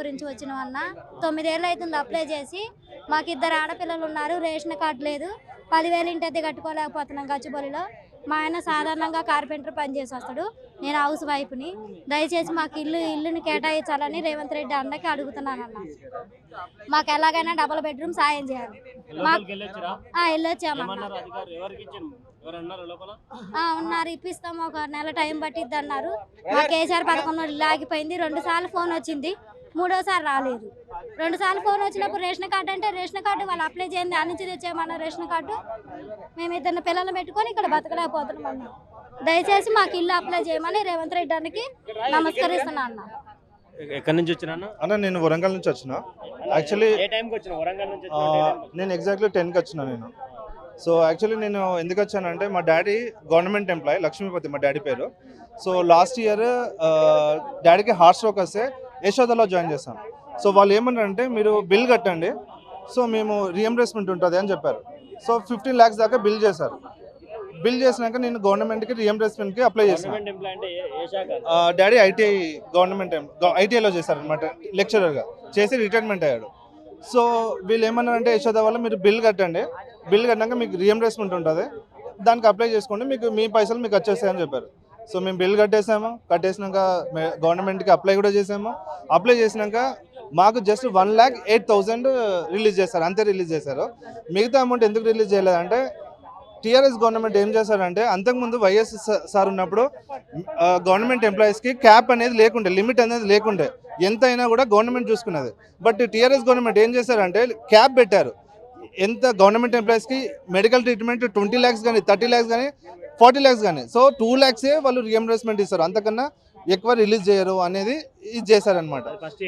గురించి వచ్చిన అన్న తొమ్మిదేళ్ళు అవుతుంది అప్లై చేసి. మాకు ఇద్దరు ఆడపిల్లలు ఉన్నారు రేషన్ కార్డు లేదు. పదివేలు ఇంటి కట్టుకోలేకపోతున్నాం గచ్చిబౌలిలో. మా ఆయన సాధారణంగా కార్పెంటర్ పని చేసి వస్తాడు. నేను హౌస్ వైఫ్ని. దయచేసి మాకు ఇల్లు ఇల్లుని కేటాయించాలని రేవంత్ రెడ్డి అన్నకి అడుగుతున్నాను అన్న మాకు ఎలాగైనా డబుల్ బెడ్రూమ్ సాయం చేయాలి. మాకు వెళ్ళొచ్చామన్న. ఉన్నారు ఇప్పిస్తాం. ఒక నెల టైం పట్టిద్ది అన్నారు. మా కేసీఆర్ పథకం లాగిపోయింది రెండు సార్లు ఫోన్ వచ్చింది. మూడోసారి రాలేదు. రెండు సార్లు ఫోన్ వచ్చినప్పుడు రేషన్ కార్డు అంటే రేషన్ కార్డు వాళ్ళు అప్లై చేయండి ఆ నుంచి తెచ్చేయమన్న రేషన్ కార్డు. మేము ఇద్దరు పిల్లల్ని పెట్టుకొని ఇక్కడ బతకలేకపోతున్నాం అన్న. దయచేసి మాకు ఇల్లు అప్లై చేయమని రేవంత్ రెడ్డి అన్నకి నమస్కరిస్తున్నా అన్న. ఎక్కడి నుంచి వచ్చినా అన్న? నేను వరంగల్ నుంచి వచ్చిన. యాక్చువల్లీ? నేను ఎగ్జాక్ట్లీ టెన్కి వచ్చిన నేను. సో యాక్చువల్లీ నేను ఎందుకు వచ్చానంటే మా డాడీ గవర్నమెంట్ ఎంప్లాయ్ లక్ష్మీపతి మా డాడీ పేరు. సో లాస్ట్ ఇయర్ డాడీకి హార్ట్ స్ట్రోక్ వస్తే యశోదలో జాయిన్ చేశాం. సో వాళ్ళు ఏమన్నారంటే మీరు బిల్ కట్టండి. సో మేము రియంబర్స్మెంట్ ఉంటుంది అని చెప్పారు. సో ఫిఫ్టీన్ ల్యాక్స్ దాకా బిల్ చేశారు. బిల్ చేసినాక నేను గవర్నమెంట్కి రియంబర్స్మెంట్కి అప్లై చేశాను డాడీ ఐటీఐ గవర్నమెంట్ ఐటీఐలో చేశారనమాట లెక్చరర్గా చేసి రిటైర్మెంట్ అయ్యాడు. సో వీళ్ళు ఏమన్నారంటే యశోద వల్ల మీరు బిల్ కట్టండి. బిల్ కట్టినాక మీకు రియంబర్స్మెంట్ ఉంటుంది. దానికి అప్లై చేసుకోండి. మీకు మీ పైసలు మీకు వచ్చేస్తాయని చెప్పారు. సో మేము బిల్ కట్టేసాము. కట్టేసినాక గవర్నమెంట్కి అప్లై కూడా చేసాము. అప్లై చేసినాక మాకు just one lakh eight thousand release చేశారు. అంతే రిలీజ్ చేశారు. మిగతా అమౌంట్ ఎందుకు రిలీజ్ చేయలేదంటే టీఆర్ఎస్ గవర్నమెంట్ ఏం చేశారంటే అంతకుముందు వైఎస్ సార్ ఉన్నప్పుడు గవర్నమెంట్ ఎంప్లాయీస్కి క్యాప్ అనేది లేకుండే లిమిట్ అనేది లేకుండే. ఎంత అయినా కూడా గవర్నమెంట్ చూసుకున్నది. బట్ టీఆర్ఎస్ గవర్నమెంట్ ఏం చేశారంటే క్యాప్ పెట్టారు. ఎంత గవర్నమెంట్ ఎంప్లాయీస్కి మెడికల్ ట్రీట్మెంట్ ట్వంటీ ల్యాక్స్ కానీ థర్టీ ల్యాక్స్ కానీ ఫార్టీ ల్యాక్స్ కానీ. సో టూ ల్యాక్సే వాళ్ళు రియంబర్స్మెంట్ ఇస్తారు. అంతకన్నా ఎక్కువ రిలీజ్ చేయరు అనేది ఇది చేశారనమాట అది ఫస్ట్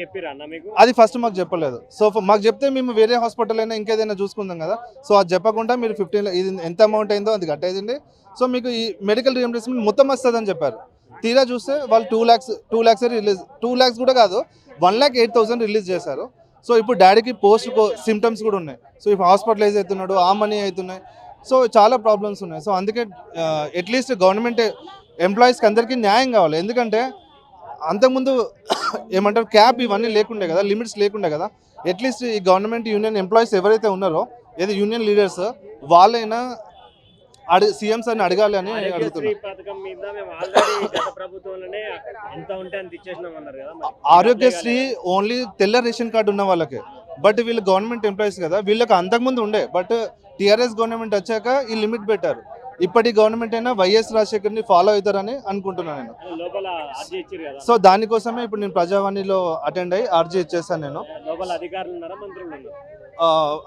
మీకు? అది ఫస్ట్ మాకు చెప్పలేదు. సో మాకు చెప్తే మేము వేరే హాస్పిటల్ అయినా ఇంకేదైనా చూసుకుందాం కదా. సో అది చెప్పకుండా మీరు ఫిఫ్టీన్ ఇది ఎంత అమౌంట్ అయిందో అది కట్టేదండి సో మీకు ఈ మెడికల్ రియంబర్స్మెంట్ మొత్తం వస్తుందని చెప్పారు. తీరా చూస్తే వాళ్ళు two lakhs two lakhs release two lakhs కూడా కాదు one lakh eight thousand release చేశారు. సో ఇప్పుడు డాడీకి పోస్ట్ సిమ్టమ్స్ కూడా ఉన్నాయి. సో ఇప్పుడు హాస్పిటలైజ్ అవుతున్నాడు ఆ మనీ అవుతున్నాయి. సో చాలా ప్రాబ్లమ్స్ ఉన్నాయి. సో అందుకే అట్లీస్ట్ గవర్నమెంట్ ఎంప్లాయీస్కి అందరికీ న్యాయం కావాలి. ఎందుకంటే అంతకుముందు ఏమంటారు క్యాప్ ఇవన్నీ లేకుండే కదా లిమిట్స్ లేకుండే కదా. అట్లీస్ట్ ఈ గవర్నమెంట్ యూనియన్ ఎంప్లాయీస్ ఎవరైతే ఉన్నారో ఏదో యూనియన్ లీడర్స్ వాళ్ళైనా అడి సీఎం సార్ని అడగాలి అని ఆరోగ్యశ్రీ అడుగుతున్నా. పథకం మీద మేము ఆల్రెడీ గత ప్రభుత్వంలోనే ఎంత ఉంటే అంత ఇచ్చేసినాం అన్నారు కదా మరి. ఆరోగ్యశ్రీ ఓన్లీ తెల్ల రేషన్ కార్డు ఉన్న వాళ్ళకి. బట్ వీళ్ళు గవర్నమెంట్ ఎంప్లాయీస్ కదా వీళ్ళకి అంతకుముందు ఉండే. బట్ టీఆర్ఎస్ గవర్నమెంట్ వచ్చాక ఈ లిమిట్ పెట్టారు. ఇప్పటి గవర్నమెంట్ అయినా వైఎస్ రాజశేఖర్ని ఫాలో అవుతారని అనుకుంటున్నాను నేను. సో దానికోసమే ఇప్పుడు నేను ప్రజావాణిలో అటెండ్ అయ్యి అర్జీ ఇచ్చేసాను నేను.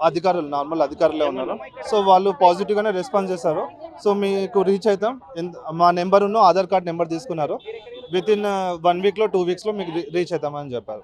అధికారులు నార్మల్ అధికారులే ఉన్నారు. సో వాళ్ళు పాజిటివ్గానే రెస్పాన్స్ చేశారు. సో మీకు రీచ్ అవుతాం. మా నెంబర్ ఆధార్ కార్డ్ నెంబర్ తీసుకున్నారు. విత్ ఇన్ వన్ వీక్లో టూ వీక్స్లో మీకు రీచ్ అవుతామని చెప్పారు.